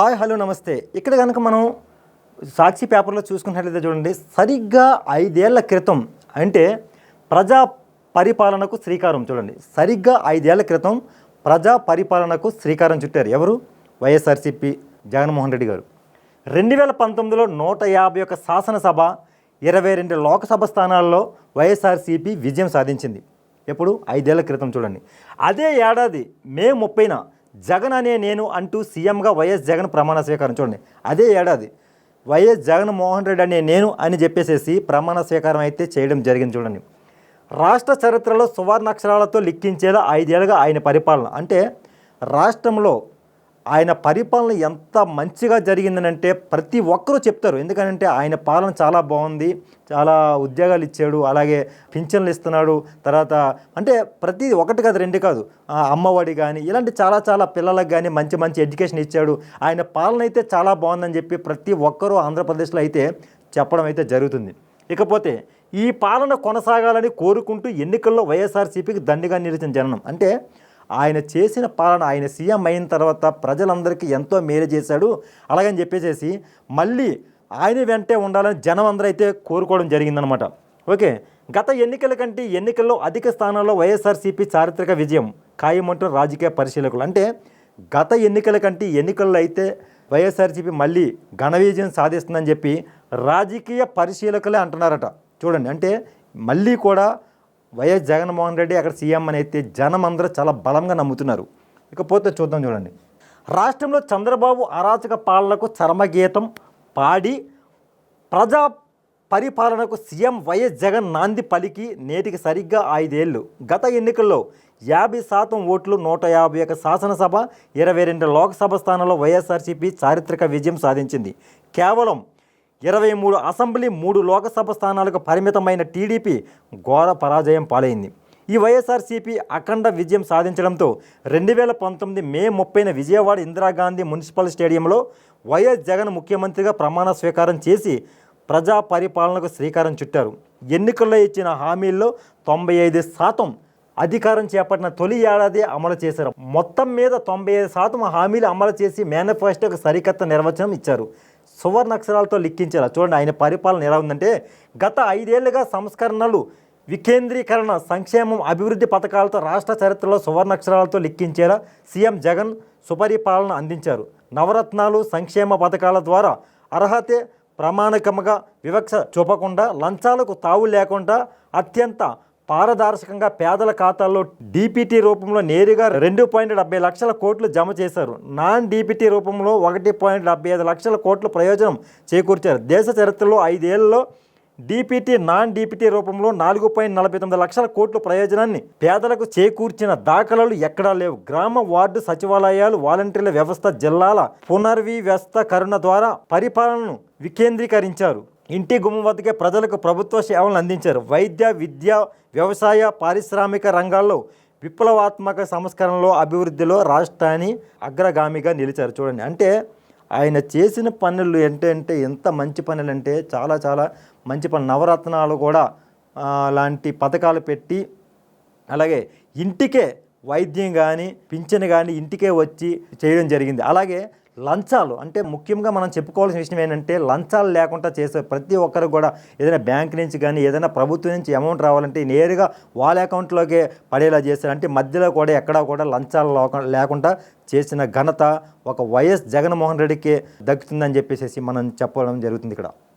Hi hello నమస్తే. ఇక్కడ కనుక మనం సాక్షి పేపర్లో చూసుకున్నట్లయితే చూడండి సరిగ్గా ఐదేళ్ళ క్రితం అంటే ప్రజా పరిపాలనకు శ్రీకారం చూడండి. సరిగ్గా ఐదేళ్ళ క్రితం ప్రజా పరిపాలనకు శ్రీకారం చుట్టారు ఎవరు? వైఎస్ఆర్సీపీ జగన్మోహన్ రెడ్డి గారు. రెండు వేల పంతొమ్మిదిలో నూట యాభై ఒక్క శాసనసభ ఇరవై రెండు లోక్సభ స్థానాల్లో వైఎస్ఆర్సీపీ విజయం సాధించింది. ఎప్పుడు? ఐదేళ్ళ క్రితం చూడండి. అదే ఏడాది మే ముప్పైన జగన్ అనే నేను అంటూ సీఎంగా వైఎస్ జగన్ ప్రమాణ స్వీకారం. చూడండి అదే ఏడాది వైఎస్ జగన్మోహన్ రెడ్డి అనే నేను అని చెప్పేసేసి ప్రమాణ స్వీకారం అయితే చేయడం జరిగింది చూడండి. రాష్ట్ర చరిత్రలో సువర్ణాక్షరాలతో లిఖించేలా ఐదేళ్ళుగా ఆయన పరిపాలన. అంటే రాష్ట్రంలో ఆయన పరిపాలన ఎంత మంచిగా జరిగిందనంటే ప్రతి ఒక్కరూ చెప్తారు. ఎందుకంటే ఆయన పాలన చాలా బాగుంది. చాలా ఉద్యోగాలు ఇచ్చాడు. అలాగే పింఛన్లు ఇస్తున్నాడు. తర్వాత అంటే ప్రతి ఒకటి కాదు రెండు కాదు. అమ్మఒడి కానీ ఇలాంటి చాలా చాలా పిల్లలకు కానీ మంచి మంచి ఎడ్యుకేషన్ ఇచ్చాడు. ఆయన పాలన అయితే చాలా బాగుందని చెప్పి ప్రతి ఒక్కరూ ఆంధ్రప్రదేశ్లో అయితే చెప్పడం అయితే జరుగుతుంది. ఇకపోతే ఈ పాలన కొనసాగాలని కోరుకుంటూ ఎన్నికల్లో వైఎస్ఆర్సీపీకి దండిగా నిలిచిన జననం. అంటే ఆయన చేసిన పాలన ఆయన సీఎం అయిన తర్వాత ప్రజలందరికీ ఎంతో మేలు చేశాడు. అలాగని చెప్పేసేసి మళ్ళీ ఆయన వెంటే ఉండాలని జనం అందరూ అయితే కోరుకోవడం జరిగిందనమాట ఓకే గత ఎన్నికల కంటే ఎన్నికల్లో అధిక స్థానాల్లో వైఎస్ఆర్సీపీ చారిత్రక విజయం ఖాయమంటున్న రాజకీయ పరిశీలకులు. అంటే గత ఎన్నికల కంటే ఎన్నికల్లో అయితే వైఎస్ఆర్సీపీ మళ్ళీ ఘన విజయం సాధిస్తుందని చెప్పి రాజకీయ పరిశీలకులే అంటున్నారట. చూడండి అంటే మళ్ళీ కూడా వైఎస్ జగన్మోహన్ రెడ్డి అక్కడ సీఎం అని అయితే జనం అందరూ చాలా బలంగా నమ్ముతున్నారు. ఇకపోతే చూద్దాం చూడండి. రాష్ట్రంలో చంద్రబాబు అరాచక పాలనకు చరమగీతం పాడి ప్రజా పరిపాలనకు సీఎం వైఎస్ జగన్ నాంది పలికి నేటికి సరిగ్గా ఐదేళ్ళు. గత ఎన్నికల్లో యాభై శాతం ఓట్లు నూట యాభై ఒక శాసనసభ ఇరవై రెండు లోక్సభ స్థానాల్లో వైఎస్ఆర్సీపీ చారిత్రక విజయం సాధించింది. కేవలం ఇరవై మూడు అసెంబ్లీ మూడు లోకసభ స్థానాలకు పరిమితమైన టీడీపీ ఘోర పరాజయం పాలైంది. ఈ వైఎస్ఆర్సీపీ అఖండ విజయం సాధించడంతో రెండు వేల పంతొమ్మిది మే ముప్పైన విజయవాడ ఇందిరాగాంధీ మున్సిపల్ స్టేడియంలో వైఎస్ జగన్ ముఖ్యమంత్రిగా ప్రమాణ స్వీకారం చేసి ప్రజా పరిపాలనకు శ్రీకారం చుట్టారు. ఎన్నికల్లో ఇచ్చిన హామీల్లో తొంభై ఐదు శాతం అధికారం చేపట్టిన తొలి ఏడాది అమలు చేశారు. మొత్తం మీద తొంభై ఐదు శాతం హామీలు అమలు చేసి మేనిఫెస్టోకు సరికొత్త నిర్వచనం ఇచ్చారు. సువర్ణ అక్షరాలతో లిఖించారు. చూడండి ఆయన పరిపాలన ఎలా ఉందంటే గత ఐదేళ్ళుగా సంస్కరణలు వికేంద్రీకరణ సంక్షేమం అభివృద్ధి పథకాలతో రాష్ట్ర చరిత్రలో సువర్ణాక్షరాలతో లిఖించేలా సీఎం జగన్ సుపరిపాలన అందించారు. నవరత్నాలు సంక్షేమ పథకాల ద్వారా అర్హతే ప్రామాణికముగా వివక్ష చూపకుండా లంచాలకు తావు లేకుండా అత్యంత పారదర్శకంగా పేదల ఖాతాల్లో డీపీటీ రూపంలో నేరుగా రెండు పాయింట్ డెబ్బై లక్షల కోట్లు జమ చేశారు. నాన్ డీపీటీ రూపంలో ఒకటి పాయింట్ డెబ్బై ఐదు లక్షల కోట్లు ప్రయోజనం చేకూర్చారు. దేశ చరిత్రలో ఐదేళ్ళలో డీపీటీ నాన్ డీపీటీ రూపంలో నాలుగు పాయింట్ నలభై తొమ్మిది లక్షల కోట్ల ప్రయోజనాన్ని పేదలకు చేకూర్చిన దాఖలాలు ఎక్కడా లేవు. గ్రామ వార్డు సచివాలయాలు వాలంటీర్ల వ్యవస్థ జిల్లాల పునర్వ్యవస్థకరణ ద్వారా పరిపాలనను వికేంద్రీకరించారు. ఇంటి గుమ్మం వద్దకే ప్రజలకు ప్రభుత్వ సేవలను అందించారు. వైద్య విద్య వ్యవసాయ పారిశ్రామిక రంగాల్లో విప్లవాత్మక సంస్కరణలో అభివృద్ధిలో రాష్ట్రాన్ని అగ్రగామిగా నిలిచారు. చూడండి అంటే ఆయన చేసిన పనులు ఏంటంటే ఎంత మంచి పనులు అంటే చాలా చాలా మంచి పనులు. నవరత్నాలు కూడా లాంటి పథకాలు పెట్టి అలాగే ఇంటికే వైద్యం కానీ పింఛన్ కానీ ఇంటికే వచ్చి చేయడం జరిగింది. అలాగే లంచాలు. అంటే ముఖ్యంగా మనం చెప్పుకోవాల్సిన విషయం ఏంటంటే లంచాలు లేకుండా చేసే ప్రతి ఒక్కరు కూడా ఏదైనా బ్యాంక్ నుంచి కానీ ఏదైనా ప్రభుత్వం నుంచి అమౌంట్ రావాలంటే నేరుగా వాళ్ళ అకౌంట్లోకే పడేలా చేశారు అంటే మధ్యలో కూడా ఎక్కడా కూడా లంచాలు లేకుండా చేసిన ఘనత ఒక వైఎస్ జగన్మోహన్ రెడ్డికే దక్కుతుందని చెప్పేసి మనం చెప్పడం జరుగుతుంది ఇక్కడ.